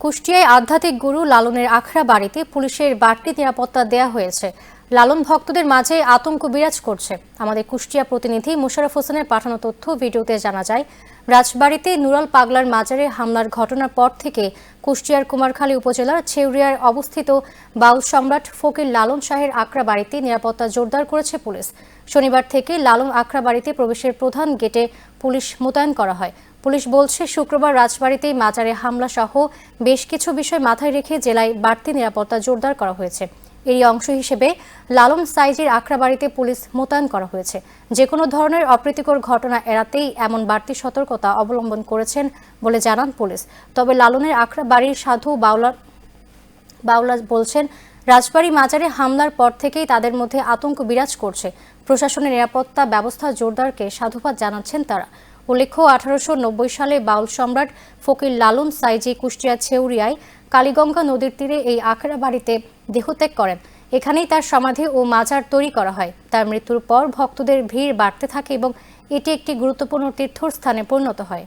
কুষ্টিয়ায় আধ্যাত্মিক গুরু লালনের আখড়া বাড়িতে পুলিশের বাড়তি নিরাপত্তা দেয়া হয়েছে। লালন ভক্তদের মাঝে আতঙ্ক বিরাজ করছে। আমাদের কুষ্টিয়া প্রতিনিধি মুশারফ হোসেনের পাঠানো তথ্য ভিডিওতে জানা যায়, রাজবাড়িতে নুরাল পাগলার মাজারে হামলার ঘটনার পর থেকে কুষ্টিয়ার কুমারখালী উপজেলার ছেউরিয়ার অবস্থিত বাউল সম্রাট ফকির লালন শাহের আখড়া বাড়িতে নিরাপত্তা জোরদার করেছে পুলিশ। শনিবার থেকে লালন আখড়া বাড়িতে প্রবেশের প্রধান গেটে পুলিশ মোতায়েন করা হয়। পুলিশ বলছে, শুক্রবার রাজবাড়িতেই মাজারে হামলা সহ বেশ কিছু বিষয় মাথায় রেখে জেলায় বাড়তি নিরাপত্তা জোরদার করা হয়েছে। এরই অংশ হিসেবে লালন সাইজের আখড়া বাড়িতে পুলিশ মোতায়েন করা হয়েছে। যে কোনো ধরনের অপ্রীতিকর ঘটনা এড়াতেই এমন বাড়তি সতর্কতা অবলম্বন করেছেন বলে জানান পুলিশ। তবে লালনের আখড়া বাড়ির সাধু বাউলা বাউলা বলছেন, রাজবাড়ী মাজারে হামলার পর থেকেই তাদের মধ্যে আতঙ্ক বিরাজ করছে। প্রশাসনের নিরাপত্তা ব্যবস্থা জোরদারকে সাধুবাদ জানাচ্ছেন তারা। উল্লেখ্য, আঠারোশো নব্বই সালে বাউল সম্রাট ফকির লালন সাইজি কুষ্টিয়া ছেউরিয়ায় কালীগঙ্গা নদীর তীরে এই আখড়া বাড়িতে দেহত্যাগ করেন। এখানেই তার সমাধি ও মাজার তৈরি করা হয়। তার মৃত্যুর পর ভক্তদের ভিড় বাড়তে থাকে এবং এটি একটি গুরুত্বপূর্ণ তীর্থস্থানে পরিণত হয়।